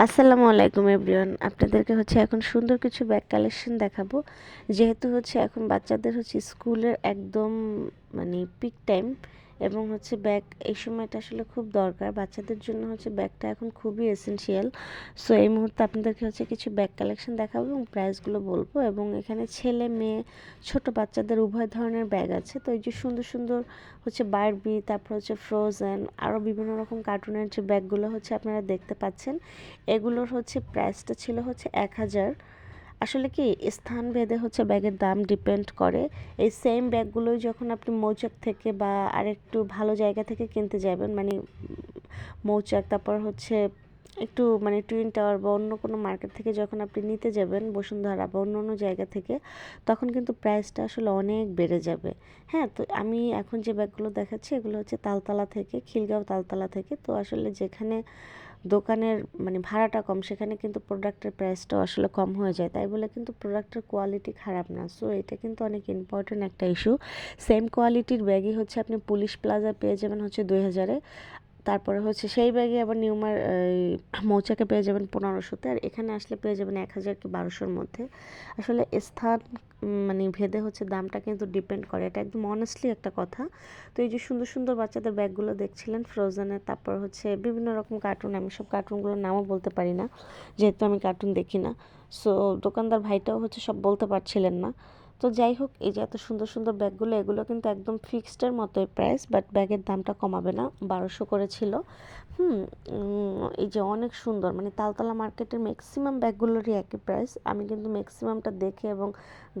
আসসালামু আলাইকুম এভরিওয়ান। আপনাদেরকে হচ্ছে এখন সুন্দর কিছু ব্যাগ কালেকশন দেখাবো। যেহেতু হচ্ছে এখন বাচ্চাদের হচ্ছে স্কুলের একদম মানে পিক টাইম এবং হচ্ছে ব্যাগ, এই সময়টা আসলে খুব দরকার। বাচ্চাদের জন্য হচ্ছে ব্যাগটা এখন খুবই এসেনশিয়াল সো এই মুহূর্তে আপনাদেরকে হচ্ছে কিছু ব্যাগ কালেকশন দেখাবো এবং প্রাইসগুলো বলব। এবং এখানে ছেলে, মেয়ে, ছোট বাচ্চাদের উভয় ধরনের ব্যাগ আছে। তো এই যে সুন্দর সুন্দর হচ্ছে বারবি তারপর হচ্ছে ফ্রোজেন আরও বিভিন্ন রকম কার্টুনের যে ব্যাগগুলো হচ্ছে আপনারা দেখতে পাচ্ছেন, এগুলোর হচ্ছে প্রাইসটা ছিল হচ্ছে এক হাজার। আসলে কি স্থান ভেদে হচ্ছে ব্যাগের দাম ডিপেন্ড করে। এই সেম ব্যাগগুলোই যখন আপনি মৌচাক থেকে বা আরেকটু ভালো জায়গা থেকে কিনতে যাবেন মানে মৌচাক, তারপর হচ্ছে একটু মানে টুইন টাওয়ার বা অন্য কোনো মার্কেট থেকে যখন আপনি নিতে যাবেন, বসুন্ধরা বা অন্য অন্য জায়গা থেকে, তখন কিন্তু প্রাইসটা আসলে অনেক বেড়ে যাবে। হ্যাঁ তো আমি এখন যে ব্যাগগুলো দেখাচ্ছি, এগুলো হচ্ছে তালতলা থেকে, খিলগাঁও তালতলা থেকে। তো আসলে যেখানে দোকানের মানে ভাড়াটা কম, সেখানে কিন্তু প্রোডাক্টের প্রাইসটা আসলে কম হয়ে যায়। তাই বলে কিন্তু প্রোডাক্টের কোয়ালিটি খারাপ না। সো এটা কিন্তু অনেক ইম্পর্ট্যান্ট একটা ইস্যু সেম কোয়ালিটির ব্যাগই হচ্ছে আপনি পুলিশ প্লাজা পেয়ে যাবেন হচ্ছে দুই হাজারে। তারপরে হচ্ছে সেই ব্যাগে আবার নিউমার মৌচাকে পেয়ে যাবেন পনেরোশোতে আর এখানে আসলে পেয়ে যাবেন এক হাজার কি বারোশোর মধ্যে। আসলে স্থান মানে ভেদে হচ্ছে দামটা কিন্তু ডিপেন্ড করে। এটা একদম অনেস্টলি একটা কথা। তো এই যে সুন্দর সুন্দর বাচ্চাদের ব্যাগগুলো দেখছিলেন ফ্রোজেনের তারপর হচ্ছে বিভিন্ন রকম কার্টুন আমি সব কার্টুনগুলোর নামও বলতে পারি না, যেহেতু আমি কার্টুন দেখি না। সো দোকানদার ভাইটাও হচ্ছে সব বলতে পারছিলেন না। তো যাই হোক, এই যে এত সুন্দর সুন্দর ব্যাগগুলো, এগুলো কিন্তু একদম ফিক্সডের মতোই প্রাইস বাট ব্যাগের দামটা কমাবে না, বারোশো করে ছিল। হুম এই যে অনেক সুন্দর মানে তালতলা মার্কেটের ম্যাক্সিমাম ব্যাগগুলোরই একই প্রাইস আমি কিন্তু ম্যাক্সিমামটা দেখে এবং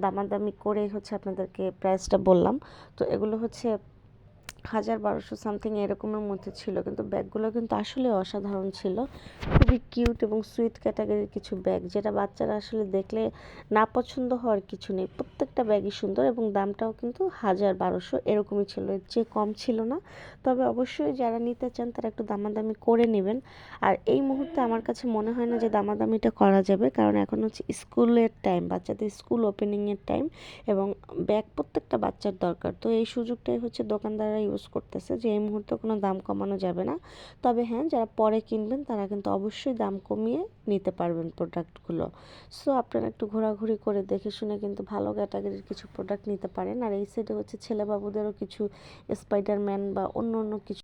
দামাদামি করে হচ্ছে আপনাদেরকে প্রাইসটা বললাম। তো এগুলো হচ্ছে হাজার বারোশো সামথিং এরকমের মধ্যে ছিল, কিন্তু ব্যাগগুলো কিন্তু আসলে অসাধারণ ছিল। খুবই কিউট এবং সুইট ক্যাটাগরির কিছু ব্যাগ, যেটা বাচ্চারা আসলে দেখলে না পছন্দ হওয়ার কিছু নেই। প্রত্যেকটা ব্যাগই সুন্দর এবং দামটাও কিন্তু হাজার বারোশো, এরকমই ছিল, এর চেয়ে কম ছিল না। তবে অবশ্যই যারা নিতে চান তারা একটু দামাদামি করে নেবেন। আর এই মুহূর্তে আমার কাছে মনে হয় না যে দামাদামিটা করা যাবে, কারণ এখন হচ্ছে স্কুলের টাইম বাচ্চাদের স্কুল ওপেনিংয়ের টাইম এবং ব্যাগ প্রত্যেকটা বাচ্চার দরকার। তো এই সুযোগটাই হচ্ছে দোকানদাররা ইউজ করতেছে যে এই মুহূর্তে কোনো দাম কমানো যাবে না। তবে হ্যাঁ যারা পরে কিনবেন তারা কিন্তু অবশ্যই দাম কমিয়ে নিতে পারবেন প্রোডাক্টগুলো সো আপনারা একটু ঘোরাঘুরি করে দেখে শুনে কিন্তু ভালো ক্যাটাগরির কিছু প্রোডাক্ট নিতে পারেন। আর এই সাইডে হচ্ছে ছেলেবাবুদেরও কিছু স্পাইডারম্যান বা অন্য অন্য কিছু